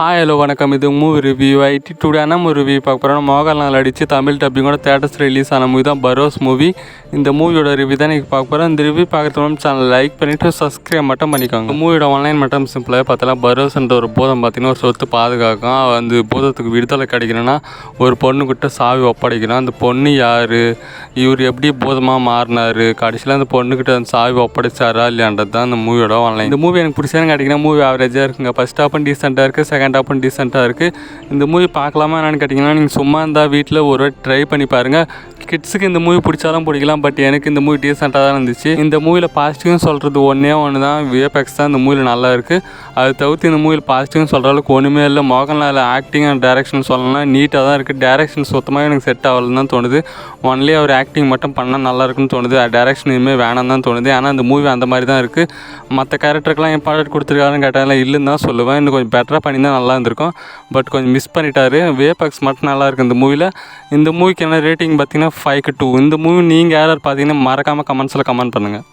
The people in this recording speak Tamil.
ஹாய் ஹலோ வணக்கம். இது மூவி ரிவ்யூ ஐடி டுடே நம்ம ரிவ்யூ பார்க்க போகிறோம் மோகன்லால் அடித்து தமிழ் டப்பிங்கோட தேட்டர்ஸ் ரிலீஸ் ஆன மூவி தான் பரோஸ் மூவி இந்த மூவியோட ரிவ்யூ தான் நீங்கள் பார்க்க போகிறோம் இந்த ரிவ்யூ பார்க்குறதுக்கு சேனல் லைக் பண்ணிவிட்டு சப்ஸ்கிரைப் மட்டும் பண்ணிக்கோங்க. மூவியோட ஆன்லைன் மட்டும் சிம்பிளாக பார்த்தா பரோஸ்ன்ற ஒரு பூதம் பார்த்தீங்கன்னா ஒரு சொத்து பாதுகாக்கும். அந்த பூதத்துக்கு விடுதலை கிடைக்கணும்னா ஒரு பொண்ணுக்கிட்ட சாவி ஒப்படைக்கணும். அந்த பொண்ணு யார்? இவர் எப்படி பூதமாக மாறினார்? கடைசியில் அந்த பொண்ணுக்கிட்ட அந்த சாவி ஒப்படைச்சாரா இல்லையான்றது தான் அந்த மூவியோட ஆன்லைன் இந்த மூவி எனக்கு பிடிச்சதுன்னு கிடைக்கணும் மூவி ஆவரேஜாக இருக்குங்க. ஃபஸ்ட் ஹாஃபும் டீசெண்டாக இருக்குது செகண்ட் ஹாஃபும் டீசெண்டாக இருக்குது இந்த மூவி பார்க்கலாமா என்னென்னு கேட்டிங்கன்னா நீங்கள் சும்மா இருந்தால் வீட்டில் ஒரு வாட்டி ட்ரை பண்ணி பாருங்கள் கிட்ஸுக்கு இந்த மூவி பிடிச்சாலும் பிடிக்கலாம் பட் எனக்கு இந்த மூவி டீசெண்டாக தான் இருந்துச்சு. இந்த மூவியில் பாசிட்டிவ்னு சொல்கிறது ஒன்றே ஒன்று தான் விஎஃப்எக்ஸ் தான் இந்த மூவியில் நல்லா இருக்குது அது தவிர்த்து இந்த மூவியில் பாசிட்டிவ்னு சொல்கிற அளவுக்கு ஒன்றுமே இல்லை. மோகன்லால் ஆக்டிங் அண்ட் டேரக்ஷன் சொல்லலாம் நீட்டாக தான் இருக்குது டேரக்ஷன் சுத்தமாக எனக்கு செட் ஆகலன்னு தான் தோணுது. ஒன்லி அவர் ஆக்டிங் மட்டும் பண்ணால் நல்லா இருக்குன்னு தோணுது. டேரக்ஷன் இனிமேல் வேணாம் தான் தோணுது. ஆனால் இந்த மூவி அந்த மாதிரி தான் இருக்குது மற்ற கேரக்டருக்கெலாம் என் கொடுத்துருக்காருன்னு கேட்டாலும் இல்லைன்னு தான் சொல்லுவேன். இன்னும் கொஞ்சம் பெட்டராக இன்னும் நல்லா இருந்திருக்கும். பட் கொஞ்சம் மிஸ் பண்ணிட்டாரு. வேபாக்ஸ் மட்டும் நல்லா இருக்குது இந்த மூவியில் இந்த மூவிக்கு என்ன ரேட்டிங் பார்த்தீங்கன்னா ஃபைவ்க்கு டூ இந்த மூவி நீங்கள் யாராவது பார்த்தீங்கன்னா மறக்காமல் கமெண்ட்ஸில் கமெண்ட் பண்ணுங்கள்